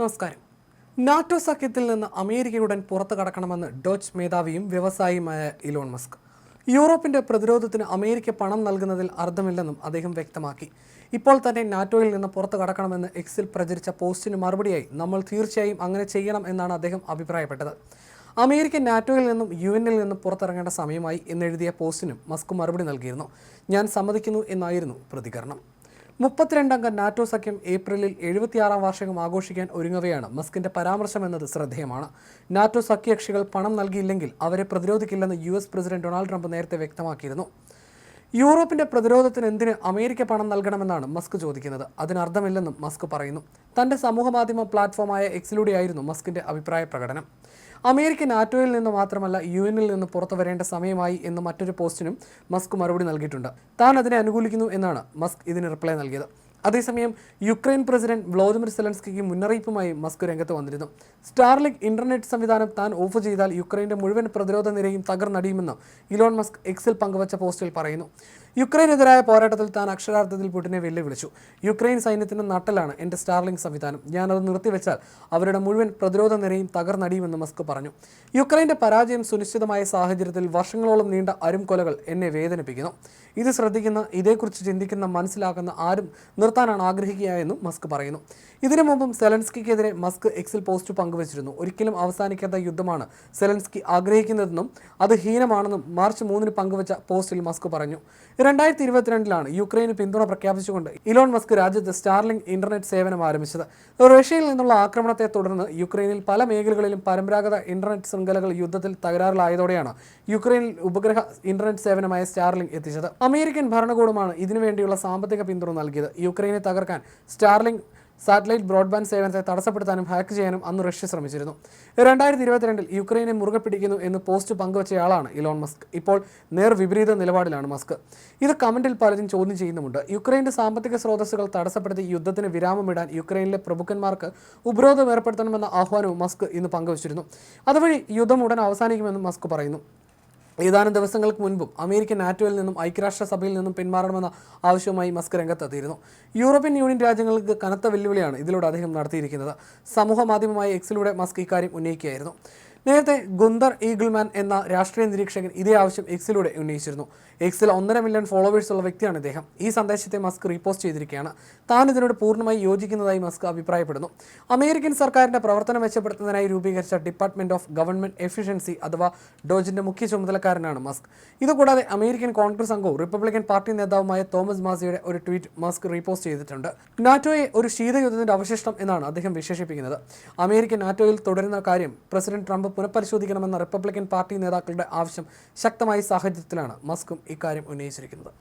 നമസ്കാരം. നാറ്റോ സഖ്യത്തിൽ നിന്ന് അമേരിക്ക ഉടൻ പുറത്തു കടക്കണമെന്ന് ഡോച്ച് മേധാവിയും വ്യവസായിയുമായ ഇലോൺ മസ്ക്. യൂറോപ്പിന്റെ പ്രതിരോധത്തിന് അമേരിക്ക പണം നൽകുന്നതിൽ അർത്ഥമില്ലെന്നും അദ്ദേഹം വ്യക്തമാക്കി. ഇപ്പോൾ തന്നെ നാറ്റോയിൽ നിന്ന് പുറത്തു കടക്കണമെന്ന് എക്സിൽ പ്രചരിച്ച പോസ്റ്റിന് മറുപടിയായി നമ്മൾ തീർച്ചയായും അങ്ങനെ ചെയ്യണം എന്നാണ് അദ്ദേഹം അഭിപ്രായപ്പെട്ടത്. അമേരിക്ക നാറ്റോയിൽ നിന്നും യു എന്നിൽ നിന്നും പുറത്തിറങ്ങേണ്ട സമയമായി എന്നെഴുതിയ പോസ്റ്റിനും മസ്ക് മറുപടി നൽകിയിരുന്നു. ഞാൻ സമ്മതിക്കുന്നു എന്നായിരുന്നു പ്രതികരണം. മുപ്പത്തിരണ്ടംഗ നാറ്റോ സഖ്യം ഏപ്രിലിൽ എഴുപത്തിയാറാം വാർഷികം ആഘോഷിക്കാൻ ഒരുങ്ങവെയാണ് മസ്കിന്റെ പരാമർശം എന്നത് ശ്രദ്ധേയമാണ്. നാറ്റോ സഖ്യകക്ഷികൾ പണം നൽകിയില്ലെങ്കിൽ അവരെ പ്രതിരോധിക്കില്ലെന്ന് യു പ്രസിഡന്റ് ഡൊണാൾഡ് ട്രംപ് നേരത്തെ വ്യക്തമാക്കിയിരുന്നു. യൂറോപ്പിന്റെ പ്രതിരോധത്തിന് എന്തിന് അമേരിക്ക പണം നൽകണമെന്നാണ് മസ്ക് ചോദിക്കുന്നത്. അതിനർത്ഥമില്ലെന്നും മസ്ക് പറയുന്നു. തന്റെ സമൂഹമാധ്യമ പ്ലാറ്റ്ഫോമായ എക്സിലൂടെയായിരുന്നു മസ്കിന്റെ അഭിപ്രായ പ്രകടനം. അമേരിക്ക നാറ്റോയിൽ നിന്ന് മാത്രമല്ല യു എന്നിൽ നിന്ന് പുറത്തു വരേണ്ട സമയമായി എന്ന് മറ്റൊരു പോസ്റ്റിനും മസ്ക് മറുപടി നൽകിയിട്ടുണ്ട്. താൻ അതിനെ അനുകൂലിക്കുന്നു എന്നാണ് മസ്ക് ഇതിന് റിപ്ലൈ നൽകിയത്. അതേസമയം യുക്രൈൻ പ്രസിഡന്റ് വ്ളോദിമിർ സെലൻസ്കിക്ക് മുന്നറിയിപ്പുമായി മസ്ക് രംഗത്ത് വന്നിരുന്നു. സ്റ്റാർലിങ്ക് ഇന്റർനെറ്റ് സംവിധാനം താൻ ഓഫ് ചെയ്താൽ യുക്രൈന്റെ മുഴുവൻ പ്രതിരോധ നിരയും തകർന്നടിയുമെന്ന് ഇലോൺ മസ്ക് എക്സിൽ പങ്കുവച്ച പോസ്റ്റിൽ പറയുന്നു. യുക്രൈനെതിരായ പോരാട്ടത്തിൽ താൻ അക്ഷരാർത്ഥത്തിൽ പുടിനെ വെല്ലുവിളിച്ചു. യുക്രൈൻ സൈന്യത്തിന്റെ നട്ടലാണ് എന്റെ സ്റ്റാർലിംഗ് സംവിധാനം. ഞാനത് നിർത്തിവെച്ചാൽ അവരുടെ മുഴുവൻ പ്രതിരോധ നിരയും തകർന്നടിയുമെന്ന് മസ്ക് പറഞ്ഞു. യുക്രൈന്റെ പരാജയം സുനിശ്ചിതമായ സാഹചര്യത്തിൽ വർഷങ്ങളോളം നീണ്ട അരുംകൊലകൾ എന്നെ വേദനിപ്പിക്കുന്നു. ഇത് ശ്രദ്ധിക്കുന്ന ഇതേക്കുറിച്ച് ചിന്തിക്കുന്ന മനസ്സിലാക്കുന്ന ആരും നിർത്താനാണ് ആഗ്രഹിക്കുക എന്നും മസ്ക് പറയുന്നു. ഇതിനു മുമ്പും സെലൻസ്കിക്കെതിരെ മസ്ക് എക്സിൽ പോസ്റ്റ് പങ്കുവച്ചിരുന്നു. ഒരിക്കലും അവസാനിക്കാത്ത യുദ്ധമാണ് സെലൻസ്കി ആഗ്രഹിക്കുന്നതെന്നും അത് ഹീനമാണെന്നും മാർച്ച് മൂന്നിന് പങ്കുവച്ച പോസ്റ്റിൽ മസ്ക് പറഞ്ഞു. രണ്ടായിരത്തി ഇരുപത്തിരണ്ടിലാണ് യുക്രൈന് പിന്തുണ പ്രഖ്യാപിച്ചുകൊണ്ട് ഇലോൺ മസ്ക് രാജ്യത്ത് സ്റ്റാർലിംഗ് ഇന്റർനെറ്റ് സേവനം ആരംഭിച്ചത്. റഷ്യയിൽ നിന്നുള്ള ആക്രമണത്തെ തുടർന്ന് യുക്രൈനിൽ പല മേഖലകളിലും പരമ്പരാഗത ഇന്റർനെറ്റ് ശൃംഖലകൾ യുദ്ധത്തിൽ തകരാറിലായതോടെയാണ് യുക്രൈനിൽ ഉപഗ്രഹ ഇന്റർനെറ്റ് സേവനമായ സ്റ്റാർലിംഗ് എത്തിച്ചത്. അമേരിക്കൻ ഭരണകൂടമാണ് ഇതിനുവേണ്ടിയുള്ള സാമ്പത്തിക പിന്തുണ നൽകിയത്. യുക്രൈനെ തകർക്കാൻ സ്റ്റാർലിംഗ് സാറ്റലൈറ്റ് ബ്രോഡ്ബാൻഡ് സേവനത്തെ തടസ്സപ്പെടുത്താനും ഹാക്ക് ചെയ്യാനും അന്ന് റഷ്യ ശ്രമിച്ചിരുന്നു. രണ്ടായിരത്തി ഇരുപത്തിരണ്ടിൽ യുക്രൈനെ മുറുകെ പിടിക്കുന്നു എന്ന് പോസ്റ്റ് പങ്കുവച്ചയാളാണ് ഇലോൺ മസ്ക്. ഇപ്പോൾ നേർ വിപരീത നിലപാടിലാണ് മസ്ക്. ഇത് കമന്റിൽ പലരും ചോദ്യം ചെയ്യുന്നുമുണ്ട്. യുക്രൈന്റെ സാമ്പത്തിക സ്രോതസ്സുകൾ തടസ്സപ്പെടുത്തി യുദ്ധത്തിന് വിരാമമിടാൻ യുക്രൈനിലെ പ്രഭുക്കന്മാർക്ക് ഉപരോധം ഏർപ്പെടുത്തണമെന്ന ആഹ്വാനവും മസ്ക് ഇന്ന് പങ്കുവച്ചിരുന്നു. അതുവഴി യുദ്ധം ഉടൻ അവസാനിക്കുമെന്നും മസ്ക് പറയുന്നു. ഏതാനും ദിവസങ്ങൾക്ക് മുൻപും അമേരിക്കൻ നാറ്റോയിൽ നിന്നും ഐക്യരാഷ്ട്രസഭയിൽ നിന്നും പിന്മാറണമെന്ന ആവശ്യവുമായി മസ്ക് രംഗത്തെത്തിയിരുന്നു. യൂറോപ്യൻ യൂണിയൻ രാജ്യങ്ങൾക്ക് കനത്ത വെല്ലുവിളിയാണ് ഇതിലൂടെ അദ്ദേഹം നടത്തിയിരിക്കുന്നത്. സമൂഹ മാധ്യമമായ എക്സിലൂടെ മസ്ക് ഇക്കാര്യം ഉന്നയിക്കുകയായിരുന്നു. നേരത്തെ ഗുന്ദർ ഈഗിൾമാൻ എന്ന രാഷ്ട്രീയ നിരീക്ഷകൻ ഇതേ ആവശ്യം എക്സിലൂടെ ഉന്നയിച്ചിരുന്നു. എക്സിൽ ഒന്നര മില്യൺ ഫോളോവേഴ്സ് ഉള്ള വ്യക്തിയാണ് ഇദ്ദേഹം. ഈ സന്ദേശത്തെ മസ്ക് റീപോസ്റ്റ് ചെയ്തിരിക്കുകയാണ്. താൻ ഇതിനോട് പൂർണമായി യോജിക്കുന്നതായി മസ്ക് അഭിപ്രായപ്പെടുന്നു. അമേരിക്കൻ സർക്കാരിന്റെ പ്രവർത്തനം മെച്ചപ്പെടുത്തുന്നതിനായി രൂപീകരിച്ച ഡിപ്പാർട്ട്മെന്റ് ഓഫ് ഗവൺമെന്റ് എഫിഷ്യൻസി അഥവാ ഡോജിന്റെ മുഖ്യ ചുമതലക്കാരനാണ് മസ്ക്. ഇതുകൂടാതെ അമേരിക്കൻ കോൺഗ്രസ് അംഗവും റിപ്പബ്ലിക്കൻ പാർട്ടി നേതാവുമായ തോമസ് മാസിയുടെ ഒരു ട്വീറ്റ് മസ്ക് റീപോസ്റ്റ് ചെയ്തിട്ടുണ്ട്. നാറ്റോയെ ഒരു ശീതയുദ്ധത്തിന്റെ അവശിഷ്ടം എന്നാണ് അദ്ദേഹം വിശേഷിപ്പിക്കുന്നത്. അമേരിക്കൻ നാറ്റോയിൽ തുടരുന്ന കാര്യം പ്രസിഡന്റ് ട്രംപ് പുനഃപരിശോധിക്കണമെന്ന റിപ്പബ്ലിക്കൻ പാർട്ടി നേതാക്കളുടെ ആവശ്യം ശക്തമായ സാഹചര്യത്തിലാണ് മസ്കും ഇക്കാര്യം ഉന്നയിച്ചിരിക്കുന്നത്.